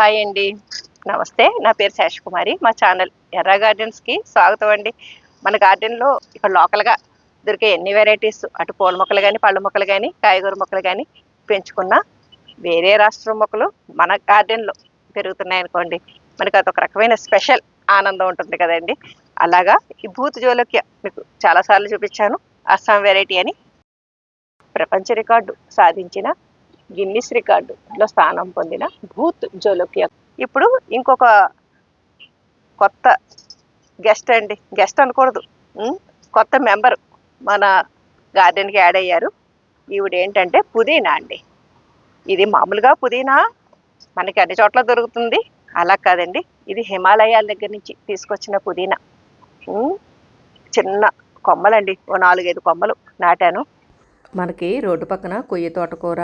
Hi అండి. నమస్తే నా పేరు శేషకుమారి మా ఛానల్ ఎర్ర గార్డెన్స్కి స్వాగతం అండి. మన గార్డెన్లో ఇక్కడ లోకల్గా దొరికే ఎన్ని వెరైటీస్? అటు పూల మొక్కలు కానీ పళ్ళ మొక్కలు కానీ కాయగూర మొక్కలు కానీ పెంచుకున్న వేరే రాష్ట్రం మొక్కలు మన గార్డెన్లో పెరుగుతున్నాయి అనుకోండి. మనకి అదొక రకమైన స్పెషల్ ఆనందం ఉంటుంది కదండి. అలాగా ఈ భూత్ జోలోక్య మీకు చాలాసార్లు చూపించాను. అస్సాం వెరైటీ అని ప్రపంచ రికార్డు సాధించిన గిన్నిస్ రికార్డులో స్థానం పొందిన భూత్ జోలోకియా. ఇప్పుడు ఇంకొక కొత్త గెస్ట్ అండి. గెస్ట్ అనకూడదు. కొత్త మెంబర్ మన గార్డెన్కి యాడ్ అయ్యారు. ఈవిడ ఏంటంటే పుదీనా అండి. ఇది మామూలుగా పుదీనా మనకి అన్ని చోట్ల దొరుకుతుంది. అలా కాదండి. ఇది హిమాలయాల దగ్గర నుంచి తీసుకొచ్చిన పుదీనా. చిన్న కొమ్మలండి. ఓ నాలుగైదు కొమ్మలు నాటాను. మనకి రోడ్డు పక్కన కొయ్య తోటకూర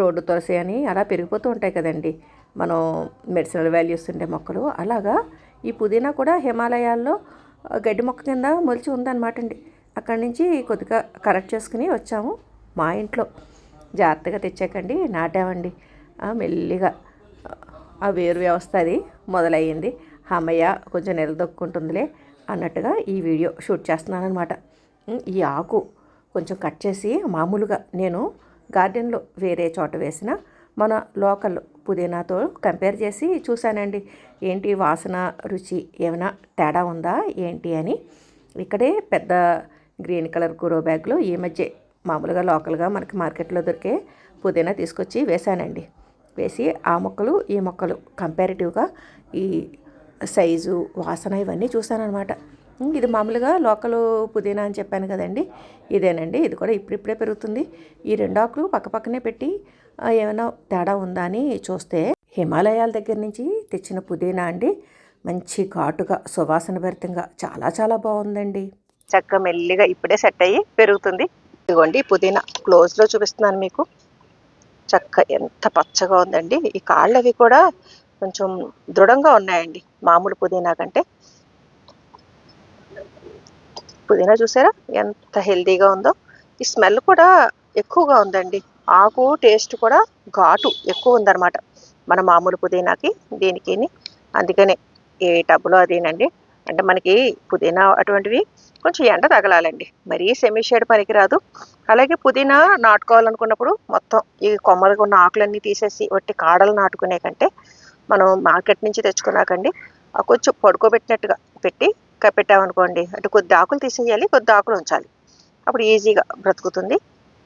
రోడ్డు తులసి అని అలా పెరిగిపోతూ ఉంటాయి కదండి. మనం మెడిసినల్ వాల్యూస్ ఉండే మొక్కలు. అలాగా ఈ పుదీనా కూడా హిమాలయాల్లో గడ్డి మొక్క కింద మొలిచి ఉందన్నమాట అండి. అక్కడి నుంచి కొద్దిగా కరెక్ట్ చేసుకుని వచ్చాము మా ఇంట్లో. జాగ్రత్తగా తెచ్చాకండి నాటామండి. మెల్లిగా ఆ వేరు వ్యవస్థ అది మొదలయ్యింది. అమ్మయ్య కొంచెం నిలదొక్కుంటుందిలే అన్నట్టుగా ఈ వీడియో షూట్ చేస్తున్నాను అనమాట ఈ ఆకు కొంచెం కట్ చేసి మామూలుగా నేను గార్డెన్లో వేరే చోట వేసిన మన లోకల్ పుదీనాతో కంపేర్ చేసి చూశానండి. ఏంటి వాసన రుచి ఏమైనా తేడా ఉందా ఏంటి అని. ఇక్కడే పెద్ద గ్రీన్ కలర్ గురో బ్యాగ్లో ఈ మధ్య మామూలుగా లోకల్గా మనకి మార్కెట్లో దొరికే పుదీనా తీసుకొచ్చి వేశానండి. వేసి ఆ మొక్కలు ఈ మొక్కలు కంపారిటివ్గా ఈ సైజు వాసన ఇవన్నీ చూశానన్నమాట. ఇది మామూలుగా లోకల్ పుదీనా అని చెప్పాను కదండి. ఇదేనండి. ఇది కూడా ఇప్పుడిప్పుడే పెరుగుతుంది. ఈ రెండు ఆకులు పక్కపక్కనే పెట్టి ఏమైనా తేడా ఉందా అని చూస్తే హిమాలయాల దగ్గర నుంచి తెచ్చిన పుదీనా అండి. మంచి ఘాటుగా సువాసన భరితంగా చాలా చాలా బాగుందండి. చక్క మెల్లిగా ఇప్పుడే సెట్ అయ్యి పెరుగుతుంది. ఇదిగోండి పుదీనా క్లోజ్లో చూపిస్తున్నాను మీకు. చక్క ఎంత పచ్చగా ఉందండి. ఈ కాళ్ళు అవి కూడా కొంచెం దృఢంగా ఉన్నాయండి మామూలు పుదీనా కంటే. పుదీనా చూసారా? ఎంత హెల్తీగా ఉందో. ఈ స్మెల్ కూడా ఎక్కువగా ఉందండి. ఆకు టేస్ట్ కూడా ఘాటు ఎక్కువ ఉందన్నమాట. మన మామూలు పుదీనాకి దీనికి అందుకనే ఏ టబ్లో అదేనండి. అంటే మనకి పుదీనా అటువంటివి కొంచెం ఎండ తగలాలండి. మరీ సెమీషేడ్ పనికిరాదు. అలాగే పుదీనా నాటుకోవాలనుకున్నప్పుడు మొత్తం ఈ కొమ్మలకు ఉన్న ఆకులన్నీ తీసేసి వట్టి కాడలు నాటుకునే కంటే మనం మార్కెట్ నుంచి తెచ్చుకున్నాకండి కొంచెం పడుకోబెట్టినట్టుగా పెట్టి పెట్టామనుకోండి. అంటే కొద్ది ఆకులు తీసేయాలి కొద్ది ఆకులు ఉంచాలి. అప్పుడు ఈజీగా బ్రతుకుతుంది.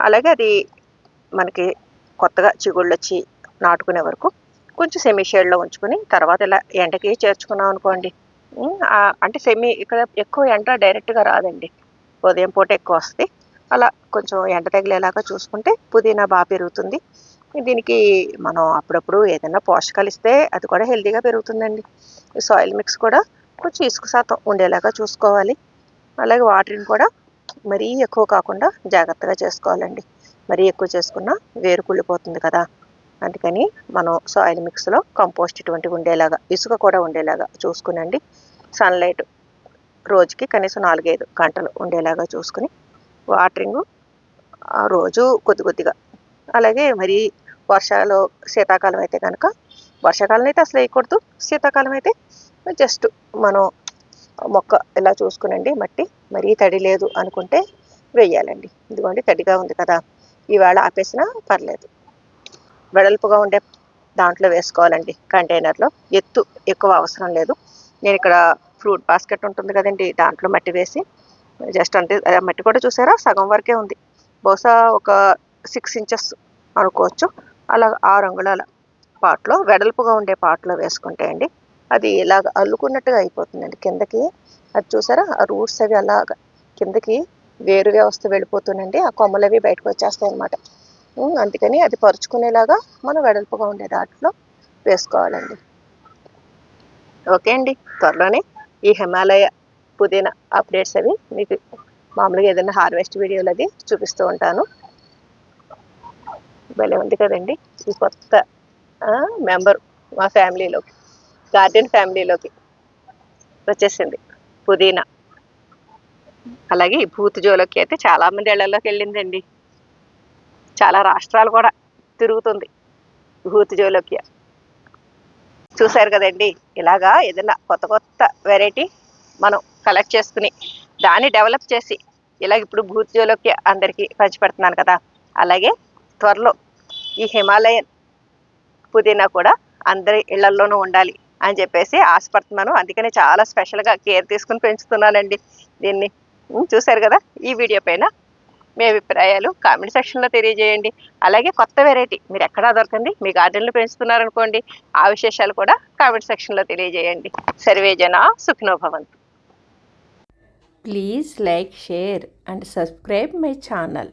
అలాగే అది మనకి కొత్తగా చిగుళ్ళు వచ్చి నాటుకునే వరకు కొంచెం సెమీ షేడ్లో ఉంచుకుని తర్వాత ఇలా ఎండకి చేర్చుకున్నాం అనుకోండి. అంటే సెమీ ఇక్కడ ఎక్కువ ఎండ డైరెక్ట్గా రాదండి. ఉదయం పూట ఎక్కువ వస్తుంది. అలా కొంచెం ఎండ తగిలేలాగా చూసుకుంటే పుదీనా బాగా పెరుగుతుంది. దీనికి మనం అప్పుడప్పుడు ఏదైనా పోషకాలు ఇస్తే అది కూడా హెల్తీగా పెరుగుతుందండి. సాయిల్ మిక్స్ కూడా కొంచెం ఇసుక శాతం ఉండేలాగా చూసుకోవాలి. అలాగే వాటర్ని కూడా మరీ ఎక్కువ కాకుండా జాగ్రత్తగా చేసుకోవాలండి. మరీ ఎక్కువ చేసుకున్నా వేరు కుళ్ళిపోతుంది కదా. అందుకని మనం సాయిల్ మిక్స్లో కంపోస్ట్ ఇటువంటివి ఉండేలాగా ఇసుక కూడా ఉండేలాగా చూసుకునండి. సన్లైట్ రోజుకి కనీసం నాలుగైదు గంటలు ఉండేలాగా చూసుకుని వాటరింగ్ ఆ రోజు కొద్ది కొద్దిగా. అలాగే మరి వర్షాలు శీతాకాలం అయితే కనుక వర్షాకాలం అయితే అసలు వేయకూడదు. శీతాకాలం అయితే జస్ట్ మనం మొక్క ఇలా చూసుకునండి? మట్టి. మరీ తడి లేదు అనుకుంటే వెయ్యాలండి ఇదిగోండి తడిగా ఉంది కదా. ఈవేళ ఆపేసినా పర్లేదు. వెడల్పుగా ఉండే దాంట్లో వేసుకోవాలండి కంటైనర్లో. ఎత్తు ఎక్కువ అవసరం లేదు. నేను ఇక్కడ ఫ్రూట్ బాస్కెట్ ఉంటుంది కదండి దాంట్లో మట్టి వేసి జస్ట్ అంటే మట్టి కూడా చూసారా? సగం వరకే ఉంది. బహుశా ఒక సిక్స్ ఇంచెస్ అనుకోవచ్చు. అలా ఆరు అంగుళాల పాట్లో వెడల్పుగా ఉండే పాట్లో వేసుకుంటే అండి అది ఇలాగ అల్లుకున్నట్టుగా అయిపోతుందండి కిందకి. అది చూసారా? ఆ రూట్స్ అవి అలాగ కిందకి వేరు వ్యవస్థ వెళ్ళిపోతుందండి. ఆ కొమ్మలు అవి బయటకు వచ్చేస్తాయి అనమాట అందుకని అది పరుచుకునేలాగా మనం వెడల్పుగా ఉండే దాంట్లో వేసుకోవాలండి. ఓకే అండి. త్వరలోనే ఈ హిమాలయ పుదీనా అప్డేట్స్ అవి మీకు మామూలుగా ఏదైనా హార్వెస్ట్ వీడియోలు అది చూపిస్తూ ఉంటాను. భలే ఉంది కదండి. ఈ కొత్త మెంబర్ మా ఫ్యామిలీలోకి. గార్డెన్ ఫ్యామిలీలోకి వచ్చేసింది. పుదీనా. అలాగే ఈ భూత్ అయితే చాలా మంది ఇళ్ళలోకి వెళ్ళిందండి. చాలా రాష్ట్రాలు కూడా తిరుగుతుంది భూత్ జోలోకి చూశారు కదండి ఇలాగా ఏదైనా కొత్త కొత్త వెరైటీ మనం కలెక్ట్ చేసుకుని దాన్ని డెవలప్ చేసి ఇలాగ ఇప్పుడు భూత్యోలోకి అందరికీ పంచిపెడుతున్నాను కదా. అలాగే త్వరలో ఈ హిమాలయన్ పుదీనా కూడా అందరి ఇళ్ళల్లోనూ ఉండాలి. అని చెప్పేసి ఆశపడుతున్నాను అందుకనే చాలా స్పెషల్గా కేర్ తీసుకుని పెంచుతున్నానండి దీన్ని. చూశారు కదా? ఈ వీడియో పైన మీ అభిప్రాయాలు కామెంట్ సెక్షన్లో తెలియజేయండి. అలాగే కొత్త వెరైటీ మీరు ఎక్కడా దొరకండి మీ గార్డెన్లో పెంచుతున్నారనుకోండి ఆ విశేషాలు కూడా కామెంట్ సెక్షన్లో తెలియజేయండి. సర్వేజన Sukhinobhavantu please like share and subscribe my channel.